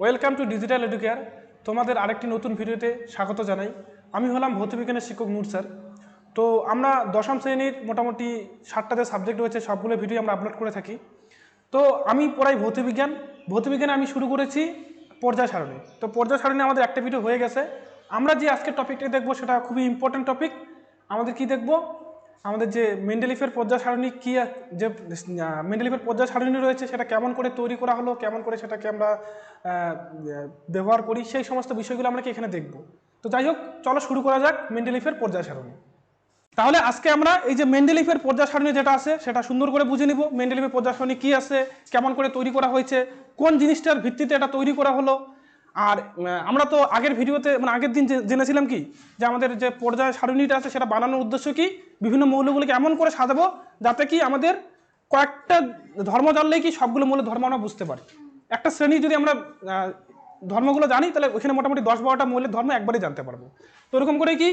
Welcome to digital educare তোমাদের আরেকটি নতুন ভিডিওতে স্বাগত জানাই। আমি হলাম ভৌতবিজ্ঞানের শিক্ষক নূর স্যার। তো আমরা দশম শ্রেণির মোটামুটি ষাটটাতে সাবজেক্ট রয়েছে, সবগুলো ভিডিও আমরা আপলোড করে থাকি। তো আমি পড়াই ভৌতবিজ্ঞান। ভৌতবিজ্ঞানে আমি শুরু করেছি পর্যায় সারণী। তো পর্যায় সারণী আমাদের একটা ভিডিও হয়ে গেছে। আমরা যে আজকের টপিকটা দেখব, সেটা খুবই ইম্পর্ট্যান্ট টপিক আমাদের কি দেখব? আমাদের যে মেন্ডেলিফের পর্যায় সারণী কী যে মেন্ডেলিফের পর্যায় সারণী রয়েছে সেটা কেমন করে তৈরি করা হলো, কেমন করে সেটাকে আমরা ব্যবহার করি, সেই সমস্ত বিষয়গুলো আমরা কি এখানে দেখব। তো যাই হোক, চলো শুরু করা যাক মেন্ডেলিফের পর্যায় সারণী। তাহলে আজকে আমরা এই যে মেন্ডেলিফের পর্যায় সারণী যেটা আছে, সেটা সুন্দর করে বুঝে নিব। মেন্ডেলিফের পর্যায় সারণী কী আছে, কেমন করে তৈরি করা হয়েছে, কোন জিনিসটার ভিত্তিতে এটা তৈরি করা হলো আর আমরা তো আগের ভিডিওতে মানে আগের দিন জেনেছিলাম কি? যে আমাদের যে পর্যায় সারণীটা আছে, সেটা বানানোর উদ্দেশ্য কি? বিভিন্ন মৌলগুলিকে এমন করে সাজাবো যাতে কি আমাদের কয়েকটা ধর্ম জানলেই কি সবগুলো মৌলের ধর্ম আমরা বুঝতে পারি। একটা শ্রেণি যদি আমরা ধর্মগুলো জানি, তাহলে ওখানে মোটামুটি দশ বারোটা মৌলের ধর্ম একবারই জানতে পারব। তো এরকম করে কি,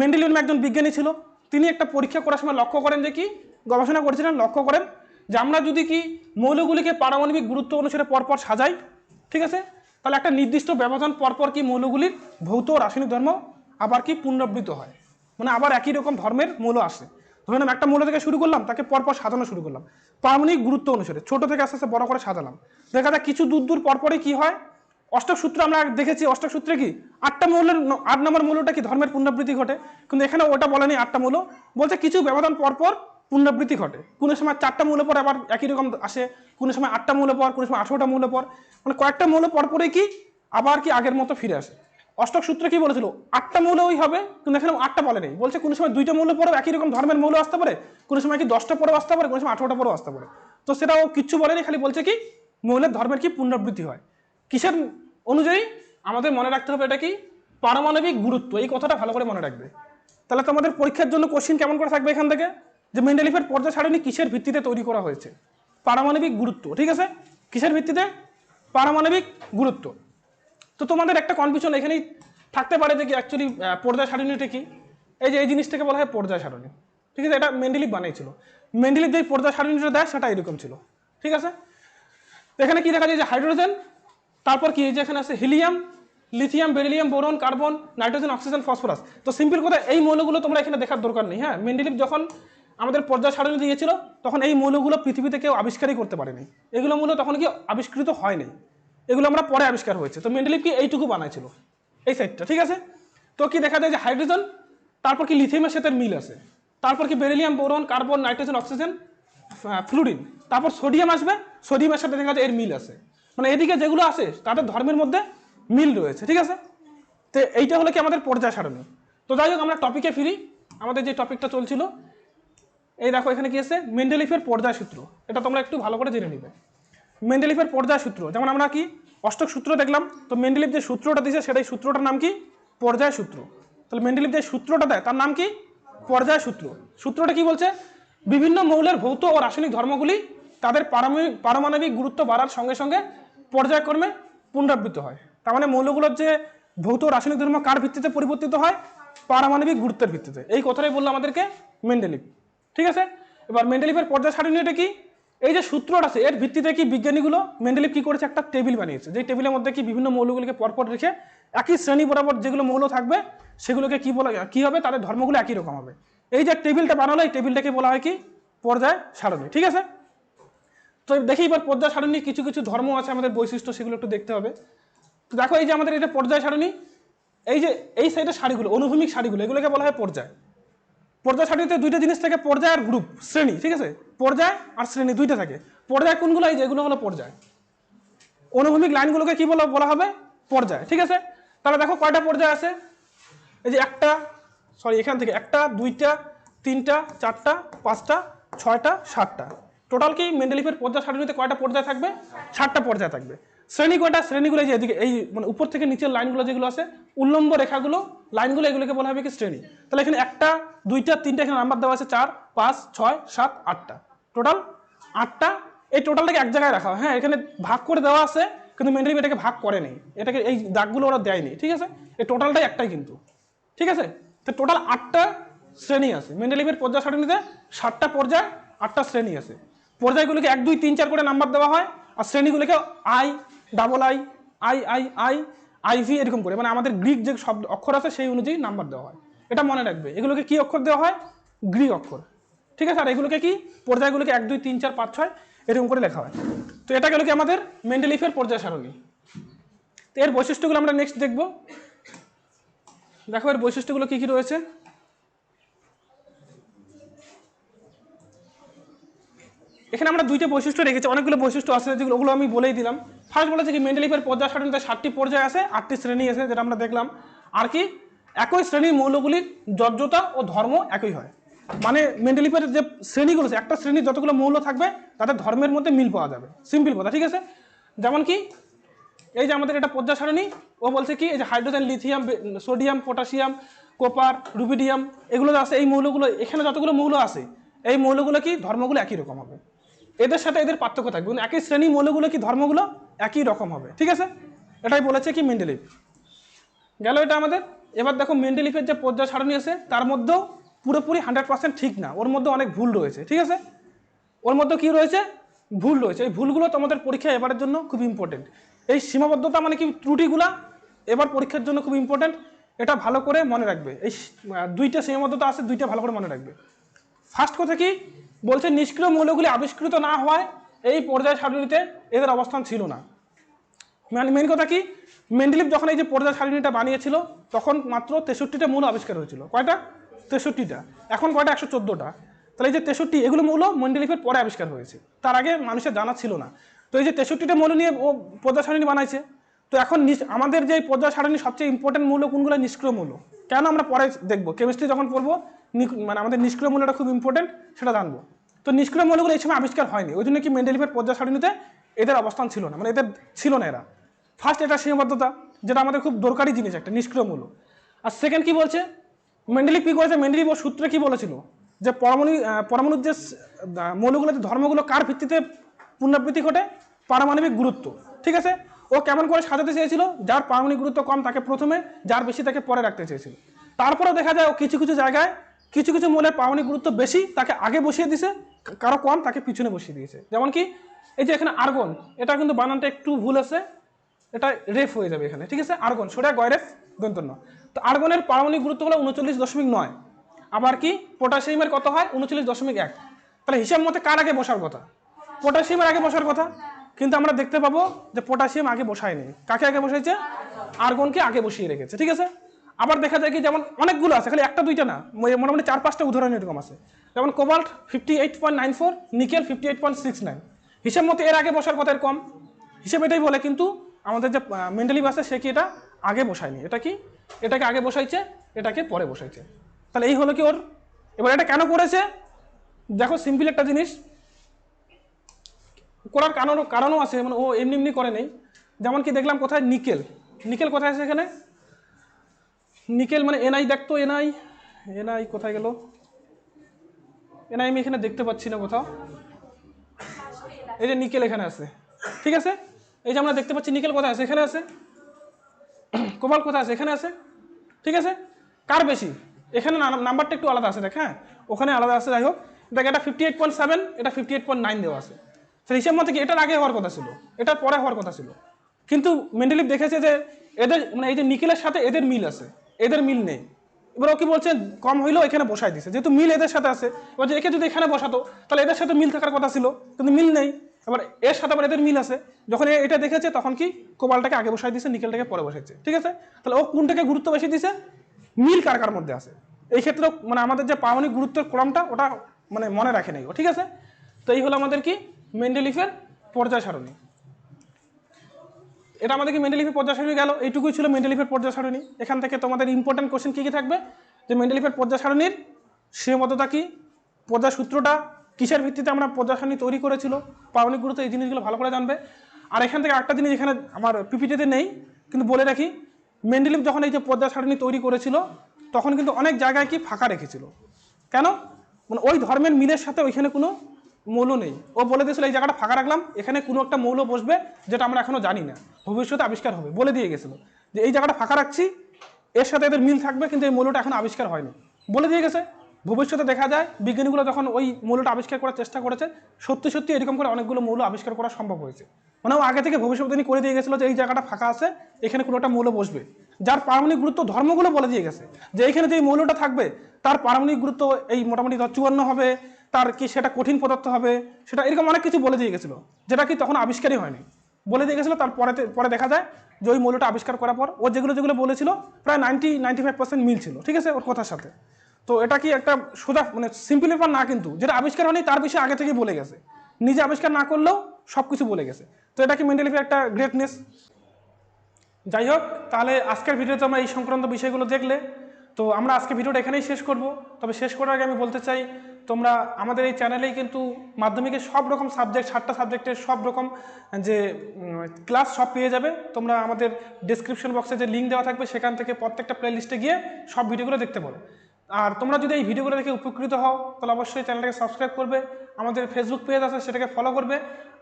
মেন্ডেলিয়ন একজন বিজ্ঞানী ছিল, তিনি একটা পরীক্ষা করার সময় লক্ষ্য করেন যে কি, গবেষণা করেছিলেন, লক্ষ্য করেন যে আমরা যদি কি মৌলগুলিকে পারমাণবিক গুরুত্ব অনুসারে পরপর সাজাই, ঠিক আছে? তাহলে একটা নির্দিষ্ট ব্যবধান পরপর কি মৌলগুলির ভৌত রাসায়নিক ধর্ম আবার কি পুনরাবৃত হয়? মানে আবার একই রকম ধর্মের মৌল আসে। ধরে নাম একটা মৌল থেকে শুরু করলাম, তাকে পরপর সাজানো শুরু করলাম। পারমাণবিক গুরুত্ব অনুসারে, ছোট থেকে আস্তে আস্তে বড় করে সাজালাম। দেখা যায় কিছু দূর দূর পরপরই কি হয়। অষ্টক সূত্র আমরা দেখেছি, অষ্টক সূত্রে কি? আটটা মৌলের আট নম্বর মৌলটা কি ধর্মের পুনরাবৃত্তি ঘটে? কিন্তু এখানে ওটা বলেনি আটটা মৌল। বলছে কিছু ব্যবধান পরপর পুনরাবৃত্তি ঘটে। কোনো সময় চারটা মৌল পর আবার একই রকম আসে, কোনো সময় আটটা মৌল পর, কোনো সময় আঠারোটা মৌল পর। মানে কয়েকটা মৌল পর পরে কি আবার কি আগের মতো ফিরে আসে। অষ্টক সূত্রে কি বলেছিল? আটটা মৌল ওই হবে, কিন্তু এখানে আটটা বলে নেই। বলছে কোনো সময় দুইটা মৌল পরেও একই রকম ধর্মের মৌল আসতে পারে, কোনো সময় কি দশটা পরেও আসতে পারে, কোনো সময় আঠারোটা পরেও আসতে পারে। তো সেটা ও কিচ্ছু বলেনি, খালি বলছে কি মৌলের ধর্মের কি পুনরাবৃত্তি হয়। কিসের অনুযায়ী আমাদের মনে রাখতে হবে এটা কি? পারমাণবিক গুরুত্ব, এই কথাটা ভালো করে মনে রাখবে। তাহলে তোমাদের পরীক্ষার জন্য কোশ্চিন কেমন করে থাকবে এখান থেকে? যে মেন্ডেলিফের পর্যায় সারণী কিসের ভিত্তিতে তৈরি করা হয়েছে? পারমাণবিক গুরুত্ব, ঠিক আছে? কিসের ভিত্তিতে? পারমাণবিক গুরুত্ব। তো তোমাদের একটা কনফিউশন এখানেই থাকতে পারে যে কি অ্যাকচুয়ালি পর্যায় সারণীটা কি? এই যে এই জিনিসটাকে বলা হয় পর্যায় সারণী ঠিক আছে? এটা মেন্ডেলিফ বানিয়েছিল মেন্ডেলিফ যে পর্যায় সারণীটা দেয় সেটা এরকম ছিল। ঠিক আছে? এখানে কি দেখা যায় যে হাইড্রোজেন, তারপর কি যে এখানে আছে helium, lithium, beryllium, boron, carbon, nitrogen, oxygen, phosphorus. তো সিম্পল কথা, এই মৌলগুলো তোমরা এখানে দেখার দরকার নেই। হ্যাঁ মেন্ডেলিফ যখন আমাদের পর্যায় সারণী দিয়েছিল, তখন এই মৌলগুলো পৃথিবীতে কেউ আবিষ্কারই করতে পারেনি। এগুলো মূল্য তখন কি আবিষ্কৃত হয়নি। এগুলো আমরা পরে আবিষ্কার হয়েছে। তো মেন্ডেলিফ কি এইটুকু বানাইছিল? এই সাইডটা, ঠিক আছে? তো কি দেখা যায় যে হাইড্রোজেন, তারপর কি লিথিয়ামের সাথে মিল আছে। তারপর কি beryllium boron, carbon, nitrogen, oxygen fluorine, তারপর সোডিয়াম আসবে, সোডিয়ামের সাথে দেখা যায় এর মিল আছে। মানে এদিকে যেগুলো আছে, তাদের ধর্মের মধ্যে মিল রয়েছে, ঠিক আছে? তো এইটা হলো কি আমাদের পর্যায় সারণী। তো যাই হোক, আমরা টপিকে ফিরি। আমাদের যে টপিকটা চলছিল এই দেখো, এখানে কি আছে? মেন্ডেলিফের পর্যায় সূত্র এটা তোমরা একটু ভালো করে জেনে নিবে। মেন্ডেলিফের পর্যায় সূত্র যেমন আমরা কি অষ্টক সূত্র দেখলাম, তো মেন্ডেলিফ যে সূত্রটা দিয়েছে সেটাই সূত্রটার নাম কি? পর্যায় সূত্র তাহলে মেন্ডেলিফ যে সূত্রটা দেয়, তার নাম কি? পর্যায় সূত্র সূত্রটা কি বলছে? বিভিন্ন মৌলের ভৌত ও রাসায়নিক ধর্মগুলি তাদের পারমাণবিক গুরুত্ব বাড়ার সঙ্গে সঙ্গে পর্যায়ক্রমে পুনরাবৃত্ত হয়। তার মানে মৌলগুলোর যে ভৌত রাসায়নিক ধর্ম কার ভিত্তিতে পরিবর্তিত হয়? পারমাণবিক গুরুত্বের ভিত্তিতে। এই কথাটাই বলল আমাদেরকে মেন্ডেলিফ ঠিক আছে? এবার মেন্ডেলিফের পর্যায় সারণীটা কি? এই যে সূত্রটা আছে, এর ভিত্তিতে কি বিজ্ঞানীগুলো মেন্ডেলিফ কি করেছে? একটা টেবিল বানিয়েছে। যে টেবিলের মধ্যে কি বিভিন্ন মৌলগুলিকে পরপর রেখে একই শ্রেণি বরাবর যেগুলো মৌল থাকবে, সেগুলোকে কি বলা, কি হবে? তাদের ধর্মগুলো একই রকম হবে। এই যে টেবিলটা বানালো, এই টেবিলটাকে বলা হয় কি? পর্যায় সারণী। ঠিক আছে? তো দেখি এবার পর্যায় সারণী কিছু কিছু ধর্ম আছে আমাদের বৈশিষ্ট্য, সেগুলো একটু দেখতে হবে। তো দেখো এই যে আমাদের এটা পর্যায় সারণী, এই যে এই সাইডের শাড়িগুলো, অনুভূমিক শাড়িগুলো, এগুলোকে বলা হয় পর্যায়। পর্যায় সারণীতে দুইটা জিনিস থাকে, পর্যায় আর গ্রুপ, শ্রেণি, ঠিক আছে? পর্যায় আর শ্রেণি, দুইটা থাকে। পর্যায় কোনগুলো? এই যেগুলো হলো পর্যায়। অনুভূমিক লাইনগুলোকে কি বলা বলা হবে? পর্যায়, ঠিক আছে? তাহলে দেখো কয়টা পর্যায় আছে? এই যে একটা সরি এখান থেকে একটা, দুইটা, তিনটা, চারটা, পাঁচটা, ছয়টা, সাতটা। টোটাল কি? মেন্ডেলিফের পর্যায় সারণীতে কয়টা পর্যায় থাকবে? সাতটা পর্যায় থাকবে। শ্রেণি কয়টা শ্রেণীগুলো যে এদিকে, এই মানে উপর থেকে নিচের লাইনগুলো যেগুলো আছে, উল্লম্ব রেখাগুলো, লাইনগুলো এগুলোকে বলা হবে কি শ্রেণি। তাহলে এখানে একটা, দুইটা, তিনটা এখানে নাম্বার দেওয়া আছে, চার, পাঁচ, ছয়, সাত, আটটা। টোটাল আটটা? এই টোটালটাকে এক জায়গায় রাখা হয়। হ্যাঁ এখানে ভাগ করে দেওয়া আছে, কিন্তু মেন্ডেলিফ এটাকে ভাগ করে নেই। এটাকে এই দাগগুলো ওরা দেয়নি, ঠিক আছে? এই টোটালটাই একটাই কিন্তু, ঠিক আছে? তো টোটাল আটটা শ্রেণি আছে। মেন্ডেলিভের পর্যায় সারণীতে সাতটা পর্যায়, আটটা শ্রেণি আছে। পর্যায়গুলিকে এক, দুই, তিন, চার করে নাম্বার দেওয়া হয়, আর শ্রেণীগুলিকে I double I I I I IV এরকম করে। মানে আমাদের গ্রিক যে শব্দ, অক্ষর আছে, সেই অনুযায়ী নাম্বার দেওয়া হয়। এটা মনে রাখবে। এগুলোকে কি অক্ষর দেওয়া হয়? গ্রিক অক্ষর। ঠিক আছে? আর এগুলোকে কি? পর্যায়গুলোকে এক, দুই, তিন, চার, পাঁচ, ছয়, এরকম করে লেখা হয়। তো এটা গেল কি আমাদের মেন্ডেলিফের পর্যায় সারণী। তো এর বৈশিষ্ট্যগুলো আমরা নেক্সট দেখব। দেখো এর বৈশিষ্ট্যগুলো কি কি রয়েছে? এখানে আমরা দুইটা বৈশিষ্ট্য রেখেছি। অনেকগুলো বৈশিষ্ট্য আছে যেগুলো, ওগুলো আমি বলেই দিলাম। ফার্স্ট বলেছে কি মেন্ডেলিফের পর্যায় সারণীতে সাতটি পর্যায় আছে, আটটি শ্রেণি আছে, যেটা আমরা দেখলাম। আর কি, একই শ্রেণির মৌলগুলির যোজ্যতা ও ধর্ম একই হয়। মানে মেন্ডেলিফের যে শ্রেণীগুলো আছে, একটা শ্রেণির যতগুলো মৌল থাকবে, তাদের ধর্মের মধ্যে মিল পাওয়া যাবে। সিম্পল কথা, ঠিক আছে? যেমন কি, এই যে আমাদের এটা পর্যায় সারণী, ও বলছে কি, এই যে hydrogen, lithium sodium, potassium, copper, rubidium, এগুলো আছে, এই মৌলগুলো, এখানে যতগুলো মৌল আছে, এই মৌলগুলো কি, ধর্মগুলো একই রকম হবে। এদের সাথে এদের পার্থক্য থাকবে। কিন্তু একই শ্রেণি মৌলগুলো কি ধর্মগুলো? একই রকম হবে। ঠিক আছে? এটাই বলেছে কি মেন্ডেলিভ গেল এটা আমাদের। এবার দেখো মেন্ডেলিফের যে পর্যায় সারণী আছে, তার মধ্যেও পুরোপুরি হান্ড্রেড পার্সেন্ট ঠিক না। ওর মধ্যে অনেক ভুল রয়েছে। ঠিক আছে? ওর মধ্যে কি রয়েছে? ভুল রয়েছে। এই ভুলগুলো তোমাদের পরীক্ষা এবারের জন্য খুব ইম্পর্টেন্ট এই সীমাবদ্ধতা মানে কি? ত্রুটিগুলা এবার পরীক্ষার জন্য খুব ইম্পর্টেন্ট এটা ভালো করে মনে রাখবে। এই দুইটা সীমাবদ্ধতা আছে, দুইটা ভালো করে মনে রাখবে। ফার্স্ট কথা কি? বলছে নিষ্ক্রিয় মৌলগুলি আবিষ্কৃত না হওয়ায় এই পর্যায় সারণীতে এদের অবস্থান ছিল না। মানে মেন কথা কি? মেন্ডেলিভ যখন এই যে পর্যায় সারণীটা বানিয়েছিল, তখন মাত্র তেষট্টিটা মৌল আবিষ্কার হয়েছিল। কয়টা? তেষট্টিটা। এখন কয়টা? একশো চোদ্দোটা। তাহলে এই যে তেষট্টি, এগুলো মৌল মেন্ডেলিফের পরে আবিষ্কার হয়েছে। তার আগে মানুষের জানা ছিল না। তো এই যে তেষট্টিটা মৌল নিয়ে ও পর্যায় সারণী বানাইছে, তো এখন আমাদের যে পর্যায় সারণী সবচেয়ে ইম্পর্টেন্ট মৌল কোনগুলো? নিষ্ক্রিয় মৌল। কেন আমরা পরে দেখব? কেমিস্ট্রি যখন পড়ব মানে আমাদের নিষ্ক্রিয় মৌলটা খুব ইম্পর্টেন্ট সেটা জানব। তো নিষ্ক্রিয় মূল্যগুলো এই সময় আবিষ্কার হয়নি, ওই জন্য কি মেন্ডেলিফের পর্যায় সারণীতে এদের অবস্থান ছিল না মানে এদের ছিল না এরা। ফার্স্ট এটা সীমাবদ্ধতা, যেটা আমাদের খুব দরকারি জিনিস একটা, নিষ্ক্রিয় মূল্য আর সেকেন্ড কি বলছে? মেন্ডেলিভ কি করেছে? মেন্ডেলিভ ও সূত্রে কি বলেছিল? যে পরমাণু পরমাণুর যে মৌলগুলো যে ধর্মগুলো কার ভিত্তিতে পুনরাবৃত্তি ঘটে? পারমাণবিক গুরুত্ব। ঠিক আছে? ও কেমন করে সাজাতে চেয়েছিল? যার পারমাণবিক গুরুত্ব কম, তাকে প্রথমে, যার বেশি, তাকে পরে রাখতে চেয়েছিল। তারপরেও দেখা যায় ও কিছু কিছু জায়গায় কিছু কিছু মৌলের পারমাণবিক গুরুত্ব বেশি, তাকে আগে বসিয়ে দিছে কারও কম, তাকে পিছনে বসিয়ে দিয়েছে। যেমন কি, এই যে এখানে আর্গন, এটা কিন্তু বানানটা একটু ভুল আছে, এটা রেফ হয়ে যাবে এখানে, ঠিক আছে? আর্গন, সোডা, গয়রেফ, দন্তন্য। তো আর্গনের পারমাণবিক গুরুত্ব হলো উনচল্লিশ দশমিক নয়। আবার কি, পটাশিয়ামের কত হয়? উনচল্লিশ দশমিক এক। তাহলে হিসাব মতে কার আগে বসার কথা? পটাশিয়ামের আগে বসার কথা। কিন্তু আমরা দেখতে পাবো যে পটাশিয়াম আগে বসায়নি। কাকে আগে বসাইছে? আর্গনকে আগে বসিয়ে রেখেছে, ঠিক আছে? আবার দেখা যায় কি, যেমন অনেকগুলো আছে, খালি একটা দুইটা না মোটামুটি চার পাঁচটা উদাহরণ এরকম আছে। যেমন cobalt fifty eight point nine four nickel fifty eight point six nine হিসেব মতো এর আগে বসার কথা কম হিসেব এটাই বলে কিন্তু আমাদের যে মেন্টালি আছে, সে কি এটা আগে বসায়নি। এটা কি? এটাকে আগে বসাইছে, এটাকে পরে বসাইছে। তাহলে এই হলো কি ওর? এবার এটা কেন করেছে? দেখো সিম্পল একটা জিনিস। করার কারণ, কারণও আছে মানে ও এমনি এমনি করে নেই। যেমন কি দেখলাম কোথায়? নিকেল নিকেল কোথায় আছে এখানে? নিকেল মানে এনআই দেখতো এনআই। এনআই কোথায় গেল? এনআই আমি এখানে দেখতে পাচ্ছি না কোথাও। এই যে নিকেল এখানে আছে। ঠিক আছে? এই যে আমরা দেখতে পাচ্ছি নিকেল কোথায় আছে? এখানে আছে। কোবাল কোথায় আছে? এখানে আছে। ঠিক আছে? কার বেশি? এখানে নাম্বারটা একটু আলাদা আছে, দেখ হ্যাঁ? ওখানে আলাদা আছে, যাই হোক। দেখ, এটা ফিফটি এইট পয়েন্ট সেভেন এটা ফিফটি এইট পয়েন্ট নাইন দেওয়া আছে। সেই হিসেব মতে কি এটার আগে হওয়ার কথা ছিল? এটার পরে হওয়ার কথা ছিল। কিন্তু মেন্ডেলিভ দেখেছে যে এদের মানে এই যে নিকেলের সাথে এদের মিল আছে। এদের মিল নেই। এবার ও কি বলছে কম হইলেও এখানে বসাই দিছে। যেহেতু মিল এদের সাথে আছে, এবার যে একে যদি এখানে বসাতো, তাহলে এদের সাথে মিল থাকার কথা ছিল, কিন্তু মিল নেই। এবার এর সাথে আবার এদের মিল আছে। যখন এটা দেখেছে, তখন কি কোবালটাকে আগে বসাই দিছে নিকেলটাকে পরে বসাইছে ঠিক আছে? তাহলে ও কোনটাকে গুরুত্ব বেশি দিছে? মিল কার কার মধ্যে আছে? এই ক্ষেত্রে মানে আমাদের যে পারমাণবিক গুরুত্বের ক্রমটা ওটা মানে মনে রাখে নাই ও। ঠিক আছে? তো এই হলো আমাদের কি? মেন্ডেলিফের পর্যায় সারণী। এটা আমাদেরকে মেন্ডেলিফের পর্যায় সারণী গেল। এইটুকুই ছিল মেন্ডেলিফের পর্যায় সারণী এখান থেকে তোমাদের ইম্পর্টেন্ট কোশ্চেন কী কী থাকবে? যে মেন্ডেলিফের পর্যায় সারণীর সীমাবদ্ধতা কী? পর্যায় সূত্রটা কিসের ভিত্তিতে আমরা পর্যায় সারণী তৈরি করেছিল? পারমাণবিক গুরুত্ব এই জিনিসগুলো ভালো করে জানবে। আর এখান থেকে একটা জিনিস এখানে আমার পিপিটিতে নেই, কিন্তু বলে রাখি মেন্ডেলিফ যখন এই যে পর্যায় সারণী তৈরি করেছিল, তখন কিন্তু অনেক জায়গায় কি ফাঁকা রেখেছিল। কেন? মানে ওই ধর্মের মিলের সাথে ওইখানে কোনো মৌল নেই। ও বলে দিয়েছিল, এই জায়গাটা ফাঁকা রাখলাম, এখানে কোনো একটা মৌল বসবে, যেটা আমরা এখনও জানি না। ভবিষ্যতে আবিষ্কার হবে। বলে দিয়ে গেছিল যে, এই জায়গাটা ফাঁকা রাখছি, এর সাথে এদের মিল থাকবে, কিন্তু এই মৌলটা এখন আবিষ্কার হয়নি। বলে দিয়ে গেছে। ভবিষ্যতে দেখা যায়, বিজ্ঞানীগুলো যখন ওই মৌলটা আবিষ্কার করার চেষ্টা করেছে, সত্যি সত্যি এরকম করে অনেকগুলো মৌল আবিষ্কার করা সম্ভব হয়েছে। মানে ও আগে থেকে ভবিষ্যৎবাণী করে দিয়ে গেছিল যে, এই জায়গাটা ফাঁকা আছে, এখানে কোনো একটা মৌল বসবে। যার পারমাণবিক গুরুত্ব ধর্মগুলো বলে দিয়ে গেছে যে, এইখানে যে মৌলটা থাকবে, তার পারমাণবিক গুরুত্ব এই মোটামুটি চুয়ান্ন হবে তার কি সেটা কঠিন পদার্থ হবে? সেটা এরকম অনেক কিছু বলে দিয়ে গেছিল। যেটা কি তখন আবিষ্কারই হয়নি। বলে দিয়ে গেছিল, তারপরে পরে দেখা যায় যে ওই মৌলটা আবিষ্কার করার পর ও যেগুলো যেগুলো বলেছিল, প্রায় নাইনটি নাইনটি ফাইভ পার্সেন্ট মিল ছিল ঠিক আছে? ওর কথার সাথে। তো এটা কি একটা সোজা মানে সিম্পল ব্যাপার না কিন্তু, যেটা আবিষ্কার হয়নি তার বিষয়ে আগে থেকেই বলে গেছে। নিজে আবিষ্কার না করলেও সব কিছু বলে গেছে। তো এটা কি মেন্টালি একটা গ্রেটনেস যাই হোক, তাহলে আজকের ভিডিওতে আমরা এই সংক্রান্ত বিষয়গুলো দেখলে। তো আমরা আজকে ভিডিওটা এখানেই শেষ করব। তবে শেষ করার আগে আমি বলতে চাই তোমরা আমাদের এই চ্যানেলেই কিন্তু মাধ্যমিকের সব রকম সাবজেক্ট সাতটা সাবজেক্টের সব রকম যে ক্লাস সব পেয়ে যাবে। তোমরা আমাদের ডিসক্রিপশন বক্সে যে লিঙ্ক দেওয়া থাকবে, সেখান থেকে প্রত্যেকটা প্লে লিস্টে গিয়ে সব ভিডিওগুলো দেখতে পারো। আর তোমরা যদি এই ভিডিওগুলো দেখে উপকৃত হও, তাহলে অবশ্যই চ্যানেলটাকে সাবস্ক্রাইব করবে, আমাদের ফেসবুক পেজ আছে, সেটাকে ফলো করবে,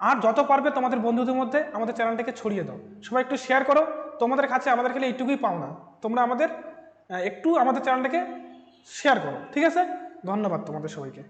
আর যত পারবে তোমাদের বন্ধুদের মধ্যে আমাদের চ্যানেলটাকে ছড়িয়ে দাও। সবাই একটু শেয়ার করো, তোমাদের কাছে আমাদের খালি এইটুকুই পাও না তোমরা আমাদের একটু আমাদের চ্যানেলটাকে শেয়ার করো, ঠিক আছে? ধন্যবাদ তোমাদের সবাইকে।